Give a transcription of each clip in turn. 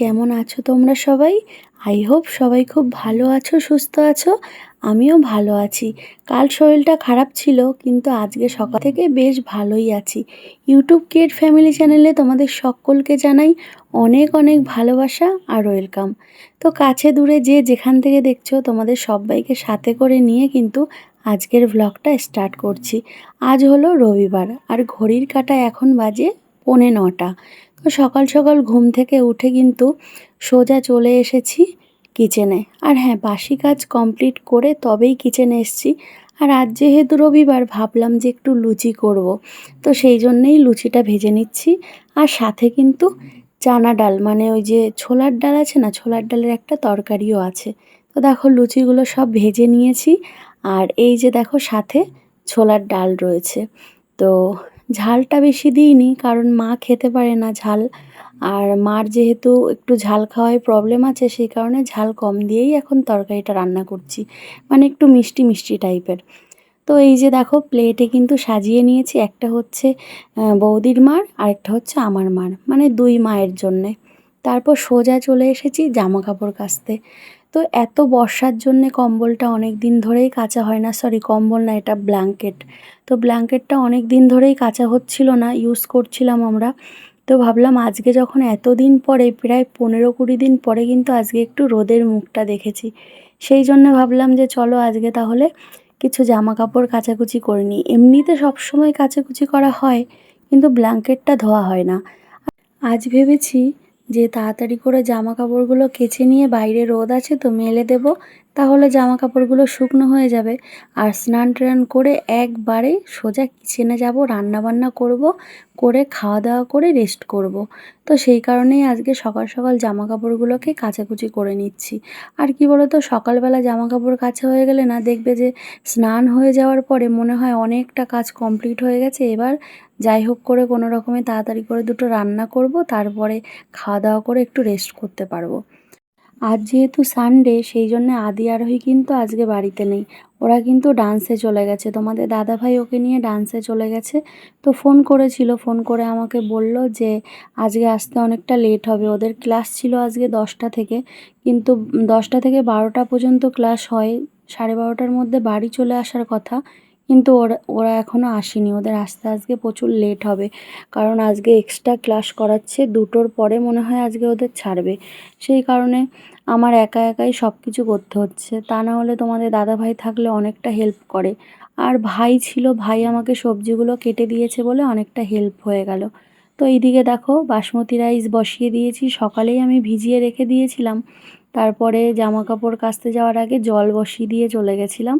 কেমন আছো তোমরা সবাই? আই হোপ সবাই খুব ভালো আছো, সুস্থ আছো। আমিও ভালো আছি। কাল শরীরটা খারাপ ছিল, কিন্তু আজকে সকাল থেকে বেশ ভালোই আছি। ইউটিউব কিড ফ্যামিলি চ্যানেলে তোমাদের সকলকে জানাই অনেক অনেক ভালোবাসা আর ওয়েলকাম তো কাছে দূরে যে যেখান থেকে দেখছ, তোমাদের সবাইকে সাথে করে নিয়ে কিন্তু আজকের ভ্লগটা স্টার্ট করছি। আজ হলো রবিবার, আর ঘড়ির কাটা এখন বাজে পৌনে নটা। সকাল সকাল ঘুম থেকে উঠে কিন্তু সোজা চলে এসেছি কিচেনে। আর হ্যাঁ বাসি কাজ কমপ্লিট করে তবেই কিচেনে এসেছি। আর আজ যেহেতু রবিবার, ভাবলাম যে একটু লুচি করব। তো সেই জন্যেই লুচিটা ভেজে নিচ্ছি। আর সাথে কিন্তু চানা ডাল মানে ওই যে ছোলার ডাল আছে না, ছোলার ডালের একটা তরকারিও আছে। তো দেখো লুচিগুলো সব ভেজে নিয়েছি। আর এই যে দেখো সাথে ছোলার ডাল রয়েছে। তো ঝালটা বেশি দিইনি, কারণ মা খেতে পারে না ঝাল। আর মার যেহেতু একটু ঝাল খাওয়ায় প্রবলেম আছে, সেই কারণে ঝাল কম দিয়েই এখন তরকারিটা রান্না করছি। মানে একটু মিষ্টি মিষ্টি টাইপের তো এই যে দেখো প্লেটে কিন্তু সাজিয়ে নিয়েছি, একটা হচ্ছে বৌদির মার আরেকটা হচ্ছে আমার মার। মানে দুই মায়ের জন্যে। তারপর সোজা চলে এসেছি জামা কাপড় কাচতে। তো এত বর্ষার জন্যে কম্বলটা অনেক দিন ধরেই কাচা হয় না। সরি কম্বল না, এটা ব্ল্যাঙ্কেট তো ব্ল্যাঙ্কেটটা অনেক দিন ধরেই কাচা হচ্ছিল না ইউজ করছিলাম আমরা। তো ভাবলাম আজকে যখন এত দিন পরে, প্রায় পনেরো কুড়ি দিন পরে কিন্তু আজকে একটু রোদের মুখটা দেখেছি। সেই জন্য ভাবলাম যে চলো আজকে তাহলে কিছু জামা কাপড় কাচাকুচি করে নিই। এমনিতে সবসময় কাচাকুচি করা হয়, কিন্তু ব্ল্যাঙ্কেটটা ধোয়া হয় না। আজ ভেবেছি যে তাড়াতাড়ি করে জামা কাপড়গুলো কেচে নিয়ে বাইরে রোদ আছে তো মেলে দেবো। তাহলে জামা কাপড়গুলো শুকনো হয়ে যাবে। আর স্নান টান করে একবারে সোজা কিচেনে যাব, রান্নাবান্না করব, করে খাওয়া দাওয়া করে রেস্ট করব। তো সেই কারণেই আজকে সকাল সকাল জামা কাপড়গুলোকে কাচাকুচি করে নিচ্ছি। আর কি বলো তো সকালবেলা জামা কাপড় কাচা হয়ে গেলে না, দেখবে যে স্নান হয়ে যাওয়ার পরে মনে হয় অনেকটা কাজ কমপ্লিট হয়ে গেছে। এবার যাই হোক করে কোনো রকমে তাড়াতাড়ি করে দুটো রান্না করব, তারপরে খাওয়া দাওয়া করে একটু রেস্ট করতে পারব। আজ যেহেতু সানডে সেই জন্য আদি আরোহী কিন্তু আজকে বাড়িতে নেই। ওরা কিন্তু ডান্সে চলে গেছে। তোমাদের দাদাভাই ওকে নিয়ে ডান্সে চলে গেছে। তো ফোন করেছিল। ফোন করে আমাকে বলল যে, আজকে আসতে অনেকটা লেট হবে। ওদের ক্লাস ছিল আজকে দশটা থেকে। কিন্তু দশটা থেকে বারোটা পর্যন্ত ক্লাস হয়। সাড়ে বারোটার মধ্যে বাড়ি চলে আসার কথা। কিন্তু ওরা ওরা এখনও আসেনি। ওদের আসতে আজকে প্রচুর লেট হবে। কারণ আজকে এক্সট্রা ক্লাস করাচ্ছে, দুটোর পরে মনে হয় আজকে ওদের ছাড়বে। সেই কারণে আমার একা একাই সব কিছু করতে হচ্ছে। তা না হলে তোমাদের দাদা ভাই থাকলে অনেকটা হেল্প করে। আর ভাই ছিল, ভাই আমাকে সবজিগুলো কেটে দিয়েছে বলে অনেকটা হেল্প হয়ে গেল। তো এইদিকে দেখো, বাসমতি রাইস বসিয়ে দিয়েছি। সকালেই আমি ভিজিয়ে রেখে দিয়েছিলাম। তারপরে জামা কাপড় কাচতে যাওয়ার আগে জল বসিয়ে দিয়ে চলে গেছিলাম।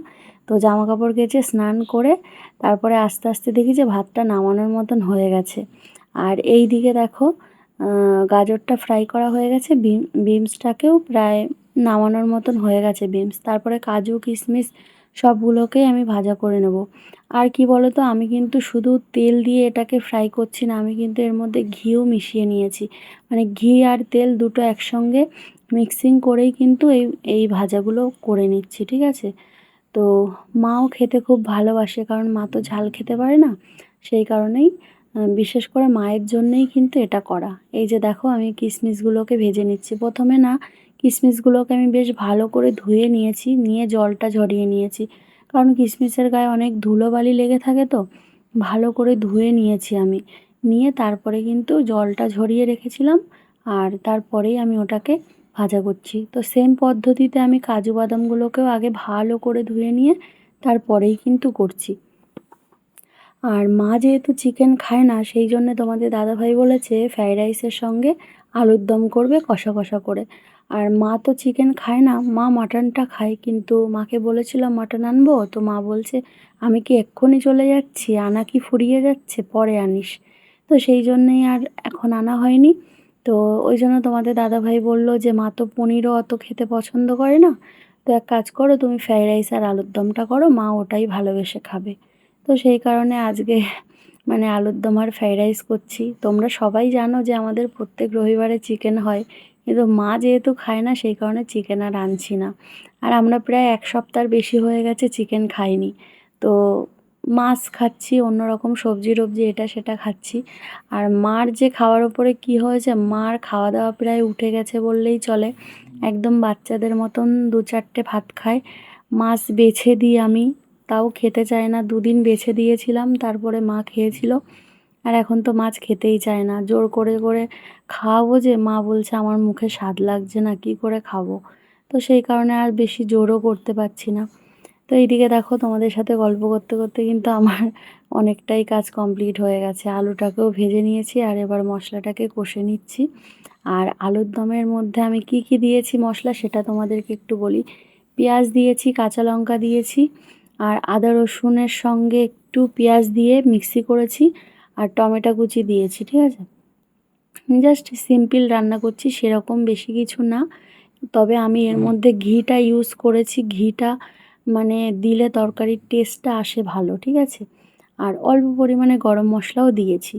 তো জামা কাপড় কেচে স্নান করে তারপরে আস্তে আস্তে দেখি যে ভাতটা নামানোর মতন হয়ে গেছে। আর এই দিকে দেখো গাজরটা ফ্রাই করা হয়ে গেছে, বিম, বিমসটাকেও প্রায় নামানোর মতন হয়ে গেছে বিমস। তারপরে কাজু, কিশমিশ সবগুলোকেই আমি ভাজা করে নেব। আর কি বলো তো আমি কিন্তু শুধু তেল দিয়ে এটাকে ফ্রাই করছি না, আমি কিন্তু এর মধ্যে ঘিও মিশিয়ে নিয়েছি। মানে ঘি আর তেল দুটো একসঙ্গে মিক্সিং করেই কিন্তু এই এই ভাজাগুলো করে নিচ্ছি, ঠিক আছে? তো মাও খেতে খুব ভালোবাসে, কারণ মা তো ঝাল খেতে পারে না। সেই কারণেই বিশেষ করে মায়ের জন্যেই কিন্তু এটা করা। এই যে দেখো, আমি কিশমিশগুলোকে ভেজে নিচ্ছি। প্রথমে না কিশমিশগুলোকে আমি বেশ ভালো করে ধুয়ে নিয়েছি, নিয়ে জলটা ঝরিয়ে নিয়েছি। কারণ কিশমিশের গায়ে অনেক ধুলোবালি লেগে থাকে তো, ভালো করে ধুয়ে নিয়েছি আমি। নিয়ে তারপরে কিন্তু জলটা ঝরিয়ে রেখেছিলাম, আর তারপরেই আমি ওটাকে ভাজা করছি। তো সেম পদ্ধতিতে আমি কাজু বাদামগুলোকেও আগে ভালো করে ধুয়ে নিয়ে তারপরেই কিন্তু করছি। আর মা যেহেতু চিকেন খায় না, সেই জন্য তোমাদের দাদাভাই বলেছে ফ্রাইড রাইসের সঙ্গে আলুর দম করবে কষা কষা করে। আর মা তো চিকেন খায় না, মা মাটনটা খায় কিন্তু মাকে বলেছিলাম মাটন আনব? তো মা বলছে, আমি কি এক্ষুনি চলে যাচ্ছি? আনা কি ফুরিয়ে যাচ্ছে? পরে আনিস। তো সেই জন্যেই আর এখন আনা হয়নি। তো ওই জন্য তোমাদের দাদাভাই বলল যে, মা তো পনিরও অত খেতে পছন্দ করে না। তো এক কাজ করো, তুমি ফ্রাইড রাইস আর আলুর দমটা করো, মা ওটাই ভালোবেসে খাবে। তো সেই কারণে আজকে মানে আলুর দম আর ফ্রাইড রাইস করছি। তোমরা সবাই জানো যে, আমাদের প্রত্যেক রবিবারে চিকেন হয়। কিন্তু মা যেহেতু খায় না, সেই কারণে চিকেন আর আনছি না। আর আমরা প্রায় এক সপ্তাহ বেশি হয়ে গেছে চিকেন খাইনি। তো মাছ খাচ্ছি অন্যরকম সবজি টবজি এটা সেটা খাচ্ছি। আর মার যে খাওয়ার ওপরে কি হয়েছে, মার খাওয়া দাওয়া প্রায় উঠে গেছে বললেই চলে। একদম বাচ্চাদের মতন দু চারটে ভাত খায়। মাছ বেছে দিই আমি, তাও খেতে চায় না। দুদিন বেছে দিয়েছিলাম, তারপরে মা খেয়েছিল। আর এখন তো মাছ খেতেই চায় না। জোর করে করে খাওয়াবো যে, মা বলছে আমার মুখে স্বাদ লাগছে না, কি করে খাব? তো সেই কারণে আর বেশি জোরও করতে পারছি না। তো এইদিকে দেখো তোমাদের সাথে গল্প করতে করতে কিন্তু আমার অনেকটাই কাজ কমপ্লিট হয়ে গেছে। আলুটাকেও ভেজে নিয়েছি আর এবার মশলাটাকে কষে নিচ্ছি। আর আলুর দমের মধ্যে আমি কি কি দিয়েছি মশলা সেটা তোমাদেরকে একটু বলি। পেঁয়াজ দিয়েছি কাঁচা লঙ্কা দিয়েছি আর আদা রসুনের সঙ্গে একটু পেঁয়াজ দিয়ে মিক্সি করেছি আর টমেটো কুচি দিয়েছি ঠিক আছে? জাস্ট সিম্পল রান্না করছি সেরকম বেশি কিছু না। তবে আমি এর মধ্যে ঘিটা ইউজ করেছি। ঘিটা মানে দিলে তরকারির টেস্টটা আসে ভালো, ঠিক আছে? আর অল্প পরিমাণে গরম মশলাও দিয়েছি।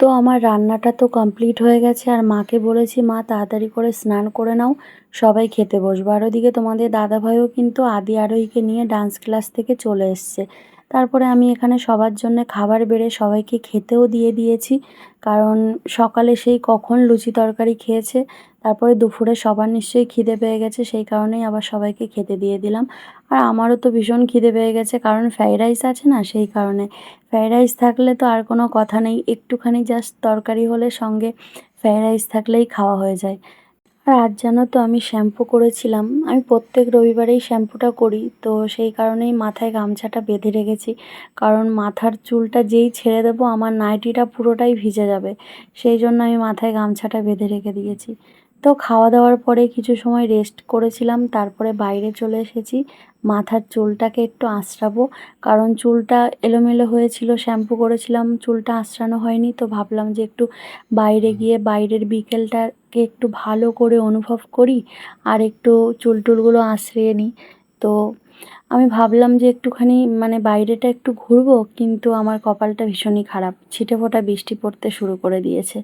তো আমার রান্নাটা তো কমপ্লিট হয়ে গেছে, আর মাকে বলেছি, মা, তাড়াতাড়ি করে স্নান করে নাও, সবাই খেতে বসবো। আর ওদিকে তোমাদের দাদাভাইও কিন্তু আদি আরোহীকে নিয়ে ডান্স ক্লাস থেকে চলে এসছে। তারপরে আমি এখানে সবার জন্য খাবার বেড়ে সবাইকে খেতেও দিয়ে দিয়েছি। কারণ সকালে সেই কখন লুচি তরকারি খেয়েছে, তারপরে দুপুরে সবার নিশ্চয়ই খিদে পেয়ে গেছে, সেই কারণেই আবার সবাইকে খেতে দিয়ে দিলাম। আর আমারও তো ভীষণ খিদে পেয়ে গেছে, কারণ ফ্রাইড রাইস আছে না সেই কারণে। ফ্রাইড রাইস থাকলে তো আর কোনো কথা নেই, একটুখানি জাস্ট তরকারি হলে সঙ্গে ফ্রাইড রাইস থাকলেই খাওয়া হয়ে যায়। আর আজ জানো তো আমি শ্যাম্পু করেছিলাম। আমি প্রত্যেক রবিবারেই শ্যাম্পুটা করি, তো সেই কারণেই মাথায় গামছাটা বেঁধে রেখেছি। কারণ মাথার চুলটা যেই ছেড়ে দেবো, আমার নাইটিটা পুরোটাই ভিজে যাবে। সেই জন্য আমি মাথায় গামছাটা বেঁধে রেখে দিয়েছি। তো খাওয়া দাওয়ার পরে কিছু সময় রেস্ট করেছিলাম তারপরে বাইরে চলে এসেছি। মাথার চুলটাকে একটু আঁচড়াবো কারণ চুলটা এলোমেলো হয়েছিল শ্যাম্পু করেছিলাম চুলটা আঁচড়ানো হয়নি তো ভাবলাম যে একটু বাইরে গিয়ে বাইরের বিকেলটাকে একটু ভালো করে অনুভব করি আর একটু চুল টুলগুলো আঁচড়িয়ে নিই। তো আমি ভাবলাম যে একটুখানি মানে বাইরেটা একটু ঘুরবো কিন্তু আমার কপালটা ভীষণই খারাপ ছিটে ফোটা বৃষ্টি পড়তে শুরু করে দিয়েছে।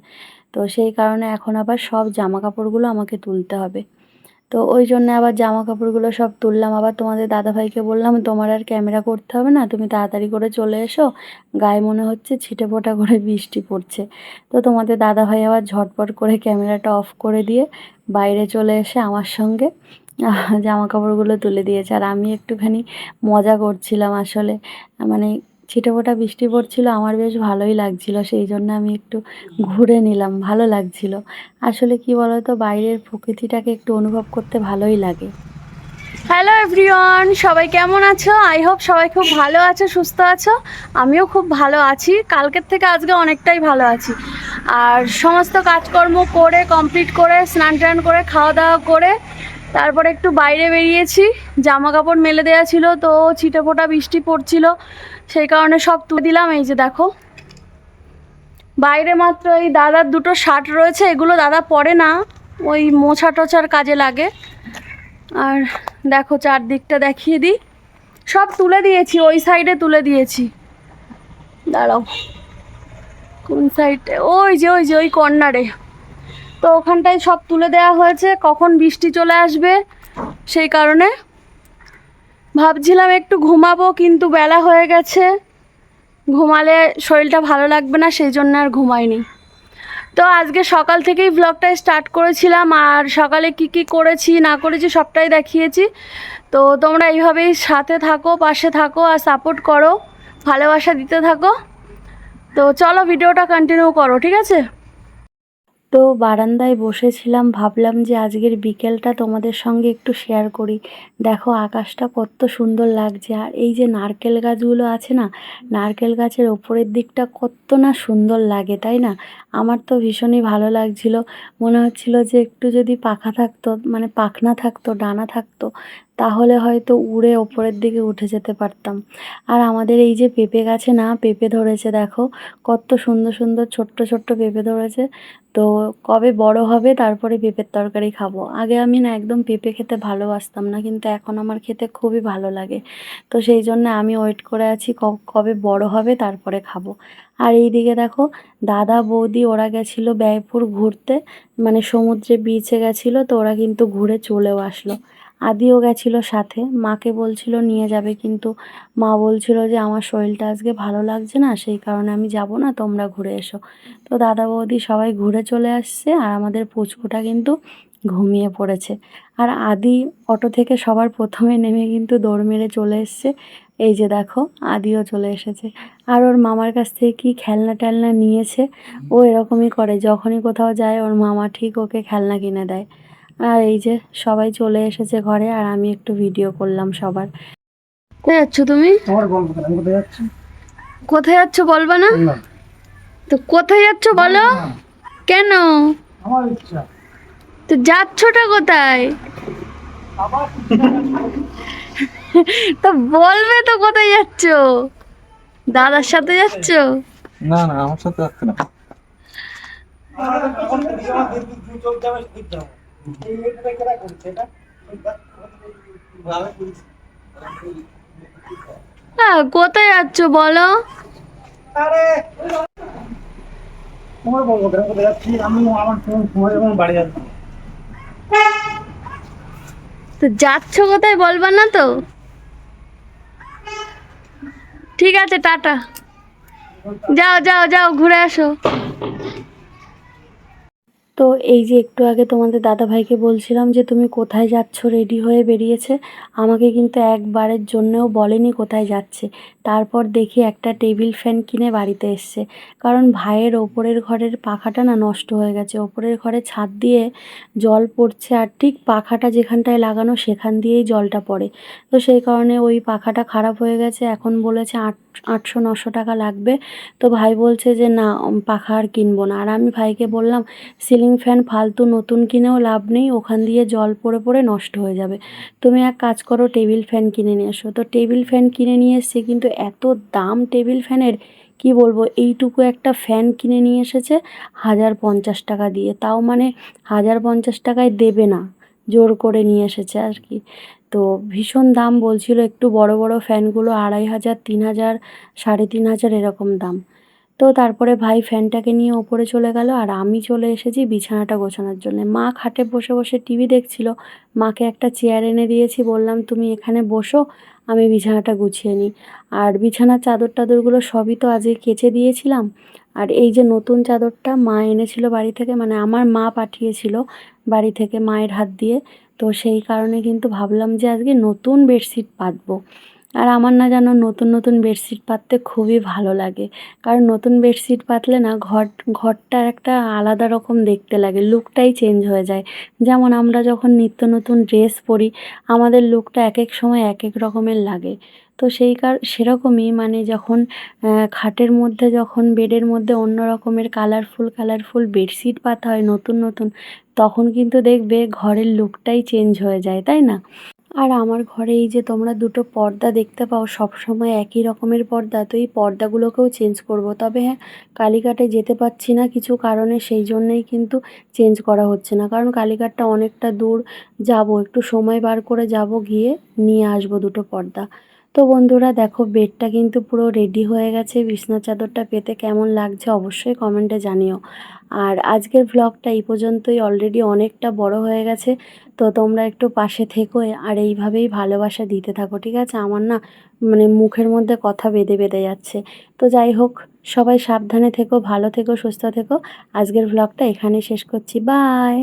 তো সেই কারণে এখন আবার সব জামা কাপড়গুলো আমাকে তুলতে হবে। তো ওই জন্য আবার জামা কাপড়গুলো সব তুললাম। আবার তোমাদের দাদাভাইকে বললাম, তোমার আর ক্যামেরা করতে হবে না, তুমি তাড়াতাড়ি করে চলে এসো। গায়ে মনে হচ্ছে ছিটে ফোটা করে বৃষ্টি পড়ছে। তো তোমাদের দাদাভাই আবার ঝটপট করে ক্যামেরাটা অফ করে দিয়ে বাইরে চলে এসে আমার সঙ্গে জামা কাপড়গুলো তুলে দিয়েছে। আর আমি একটুখানি মজা করছিলাম আসলে। মানে ছিটেফোঁটা বৃষ্টি পড়ছিল, আমার বেশ ভালোই লাগছিল, সেই জন্য আমি একটু ঘুরে নিলাম, ভালো লাগছিল। আসলে কি বলতো, বাইরের প্রকৃতিটাকে একটু অনুভব করতে ভালোই লাগে। হ্যালো এভরিওয়ান সবাই কেমন আছো? আই হোপ সবাই খুব ভালো আছো, সুস্থ আছো। আমিও খুব ভালো আছি, কালকের থেকে আজকে অনেকটাই ভালো আছি। আর সমস্ত কাজকর্ম করে কমপ্লিট করে, স্নান টান করে খাওয়া দাওয়া করে, তারপরে একটু বাইরে বেরিয়েছি। জামা কাপড় মেলে দেওয়া ছিল, তো ছিটে ফোটা বৃষ্টি পড়ছিল। সেই কারণে সব তুলে দিলাম, এই যে দেখো। বাইরে মাত্র এই দাদার দুটো শার্ট রয়েছে, এগুলো দাদা পরে না, ওই মোছা টোছার কাজে লাগে। আর দেখো চারদিকটা দেখিয়ে দিই। সব তুলে দিয়েছি, ওই সাইডে তুলে দিয়েছি। দাঁড়াও। কোন সাইডে? ওই যে ওই যে, ওই কর্নারে। তো ওখানটায় সব তুলে দেওয়া হয়েছে, কখন বৃষ্টি চলে আসবে, সেই কারণে ভাবছিলাম একটু ঘুমাবো, কিন্তু বেলা হয়ে গেছে। ঘুমালে শরীরটা ভালো লাগবে না, সেই জন্য আর ঘুমাইনি। তো আজকে সকাল থেকেই ব্লগটা স্টার্ট করেছিলাম, আর সকালে কি কি করেছি, না করেছি সবটাই দেখিয়েছি। তো তোমরা এইভাবেই সাথে থাকো, পাশে থাকো, আর সাপোর্ট করো, ভালোবাসা দিতে থাকো। তো চলো ভিডিওটা কন্টিনিউ করো, ঠিক আছে? তো বারান্দায় বসেছিলাম, ভাবলাম যে আজকের বিকেলটা তোমাদের সঙ্গে একটু শেয়ার করি। দেখো আকাশটা কত সুন্দর লাগছে, আর এই যে নারকেল গাছগুলো আছে না, নারকেল গাছের ওপরের দিকটা কত না সুন্দর লাগে, তাই না? আমার তো ভীষণই ভালো লাগছিল, মনে হচ্ছিল যে একটু যদি পাখা থাকতো মানে পাখনা থাকতো, ডানা থাকতো তাহলে হয়তো উড়ে ওপরের দিকে উঠে যেতে পারতাম। আর আমাদের এই যে পেঁপে গাছে না, পেঁপে ধরেছে দেখো, কত সুন্দর সুন্দর ছোট্ট ছোট্ট পেঁপে ধরেছে। তো কবে বড় হবে তারপরে পেঁপের তরকারি খাব। আগে আমি না একদম পেঁপে খেতে ভালোবাসতাম না, কিন্তু এখন আমার খেতে খুবই ভালো লাগে। তো সেই জন্য আমি ওয়েট করে আছি কবে বড় হবে তারপরে খাব। আর এই দিকে দেখো, দাদা বৌদি ওরা গেছিল ব্যয়পুর ঘুরতে মানে সমুদ্রে বিচে গেছিল, তো ওরা কিন্তু ঘুরে চলেও আসলো। আদিও গেছিল সাথে। মাকে বলছিল, নিয়ে যাবে। কিন্তু মা বলছিল যে, আমার শরীরটা আজকে ভালো লাগছে না, সেই কারণে আমি যাব না, তোমরা ঘুরে এসো। তো দাদা বৌদি সবাই ঘুরে চলে আসছে, আর আমাদের পুচকুটা কিন্তু ঘুমিয়ে পড়েছে। আর আদি অটো থেকে সবার প্রথমে নেমে কিন্তু দৌড় মেরে চলে এসছে। এই যে দেখো, আদিও চলে এসেছে। আর ওর মামার কাছ থেকে কি খেলনা টেলনা নিয়েছে, ও এরকমই করে। যখনই কোথাও যায়, ওর মামা ঠিক ওকে খেলনা কিনে দেয়। আর এই যে সবাই চলে এসেছে ঘরে আর আমি একটু ভিডিও করলাম সবার কোথায় যাচ্ছ তুমি কোথায় যাচ্ছি কোথায় যাচ্ছ বলবা না তো কোথায় যাচ্ছ বলো কেন তো যাচ্ছটা কোথায় তো বলবে তো কোথায় যাচ্ছ দাদার সাথে যাচ্ছ না না আমার সাথে যাচ্ছে না হ্যাঁ কোথায় যাচ্ছ বলো? আরে তোমার বলব কেন কোথায় যাচ্ছি? আমি আমার সময় সময় বাড়ি যাচ্ছি। তো যাচ্ছ কোথায় বলবা না তো? ঠিক আছে টাটা। যাও যাও যাও ঘুরে আসো। তো এই যে একটু আগে তোমাদের দাদা ভাইকে বলছিলাম যে, তুমি কোথায় যাচ্ছ? রেডি হয়ে বেরিয়েছে। আমাকে কিন্তু একবারের জন্যও বলেনি কোথায় যাচ্ছে। তারপর দেখি একটা টেবিল ফ্যান কিনে বাড়িতে এসছে। কারণ ভাইয়ের ওপরের ঘরের পাখাটা না নষ্ট হয়ে গেছে। ওপরের ঘরে ছাদ দিয়ে জল পড়ছে আর ঠিক পাখাটা যেখানটায় লাগানো সেখান দিয়েই জলটা পড়ে। তো সেই কারণে ওই পাখাটা খারাপ হয়ে গেছে। এখন বলেছে আট, আটশো, নশো টাকা লাগবে। তো ভাই বলছে যে, না পাখা আর কিনবো না। আর আমি ভাইকে বললাম, সিলিং ফ্যান ফালতু নতুন কিনেও লাভ নেই। ওখান দিয়ে জল পড়ে পড়ে নষ্ট হয়ে যাবে। তুমি এক কাজ করো, টেবিল ফ্যান কিনে নিয়ে এসো। তো টেবিল ফ্যান কিনে নিয়ে এসছে, কিন্তু এত দাম টেবিল ফ্যানের? কি বলব, এইটুকু একটা ফ্যান কিনে নিয়ে এসেছে, হাজার পঞ্চাশ টাকা দিয়ে। তাও মানে হাজার পঞ্চাশ টাকায় দেবে না, জোর করে নিয়ে এসেছে আর কি। তো ভীষণ দাম বলছিল, একটু বড় বড় ফ্যানগুলো আড়াই হাজার, তিন হাজার, সাড়ে তিন হাজার এরকম দাম। তো তারপরে ভাই ফ্যানটাকে নিয়ে ওপরে চলে গেল, আর আমি চলে এসেছি বিছানাটা গোছানোর জন্য। মা খাটে বসে বসে টিভি দেখছিল, মাকে একটা চেয়ার এনে দিয়েছি, বললাম, তুমি এখানে বসো আমি বিছানাটা গুছিয়ে নিই। আর বিছানার চাদর টাদরগুলো সবই তো আজকে কেচে দিয়েছিলাম। আর এই যে নতুন চাদরটা মা এনেছিল বাড়ি থেকে মানে আমার মা পাঠিয়েছিল বাড়ি থেকে মায়ের হাত দিয়ে, তো সেই কারণে কিন্তু ভাবলাম যে আজকে নতুন বেডশিট পাতবো আর আমার না যেন নতুন নতুন বেডশিট পাততে খুবই ভালো লাগে। কারণ নতুন বেডশিট পাতলে না ঘর ঘরটা একটা আলাদা রকম দেখতে লাগে, লুকটাই চেঞ্জ হয়ে যায়। যেমন আমরা যখন নিত্য নতুন ড্রেস পরি, আমাদের লুকটা এক এক সময় এক এক রকমের লাগে। তো সেই কার, সেরকমই মানে যখন খাটের মধ্যে যখন, বেডের মধ্যে অন্য রকমের কালারফুল কালারফুল বেডশিট পাতা হয় নতুন নতুন, তখন কিন্তু দেখবে ঘরের লুকটাই চেঞ্জ হয়ে যায়, তাই না? আর আমার ঘরে এই যে তোমরা দুটো পর্দা দেখতে পাও, সবসময় একই রকমের পর্দা, তো এই পর্দাগুলোকেও চেঞ্জ করব। তবে হ্যাঁ কালীঘাটে যেতে পারছি না কিছু কারণে, সেই জন্যই কিন্তু চেঞ্জ করা হচ্ছে না। কারণ কালীঘাটটা অনেকটা দূর, যাব, একটু সময় বার করে যাব, গিয়ে নিয়ে আসব দুটো পর্দা। তো বন্ধুরা দেখো, বেডটা কিন্তু পুরো রেডি হয়ে গেছে। বিছনা চাদরটা পেতে কেমন লাগছে অবশ্যই কমেন্টে জানিও। আর আজকের ভ্লগটা এই পর্যন্তই। অলরেডি অনেকটা বড় হয়ে গেছে। তো তোমরা একটু পাশে থেকো আর এইভাবেই ভালোবাসা দিতে থাকো, ঠিক আছে? আমার না মানে মুখের মধ্যে কথা বেঁধে বেঁধে যাচ্ছে। তো যাই হোক, সবাই সাবধানে থেকো, ভালো থেকো, সুস্থ থেকো। আজকের ভ্লগটা এখানে শেষ করছি। বাই